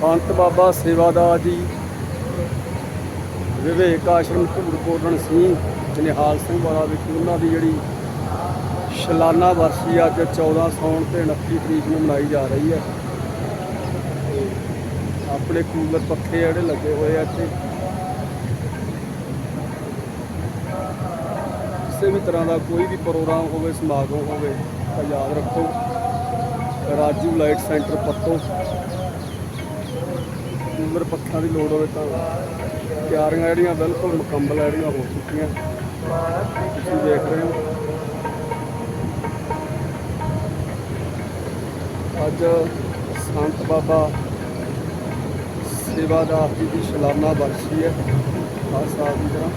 ਸੰਤ ਬਾਬਾ ਸੇਵਾਦਾਰ ਜੀ, ਵਿਵੇਕ ਆਸ਼ਰਮ ਧੂੜਕੋਟਣ ਸਿੰਘ, ਜਨਿਹਾਲ ਸਿੰਘ ਵਾਲਾ ਵਿੱਚ ਉਹਨਾਂ ਦੀ ਜਿਹੜੀ ਸ਼ਲਾਨਾ ਵਰਸੀ ਅੱਜ 14 ਸੌਣ ਤੇ 29 ਤਰੀਕ ਨੂੰ ਮਨਾਈ ਜਾ ਰਹੀ ਹੈ। ਆਪਣੇ ਕੂਲਰ ਪੱਖੇ ਜਿਹੜੇ ਲੱਗੇ ਹੋਏ ਆ ਇੱਥੇ। ਕਿਸੇ ਵੀ ਤਰ੍ਹਾਂ ਦਾ ਕੋਈ ਵੀ ਪ੍ਰੋਗਰਾਮ ਹੋਵੇ, ਸਮਾਗਮ ਹੋਵੇ, ਤਾਂ ਯਾਦ ਰੱਖੋ। Raju light centre Patto. Cooler ਪੱਖਾਂ ਦੀ ਲੋੜ ਹੋਵੇ ਤਾਂ ਤਿਆਰੀਆਂ ਜਿਹੜੀਆਂ ਬਿਲਕੁਲ ਮੁਕੰਮਲ ਜਿਹੜੀਆਂ ਹੋ ਚੁੱਕੀਆਂ। ਤੁਸੀਂ ਦੇਖ ਰਹੇ ਹੋ। ਅੱਜ ਸੰਤ ਬਾਬਾ ਸੇਵਾਦਾਰ ਜੀ ਦੀ ਸ਼ਲਾਨਾ ਬਖਸ਼ੀ ਹੈ। ਹਰ ਸਾਹਿਬ ਦੀ। ਤਰ੍ਹਾਂ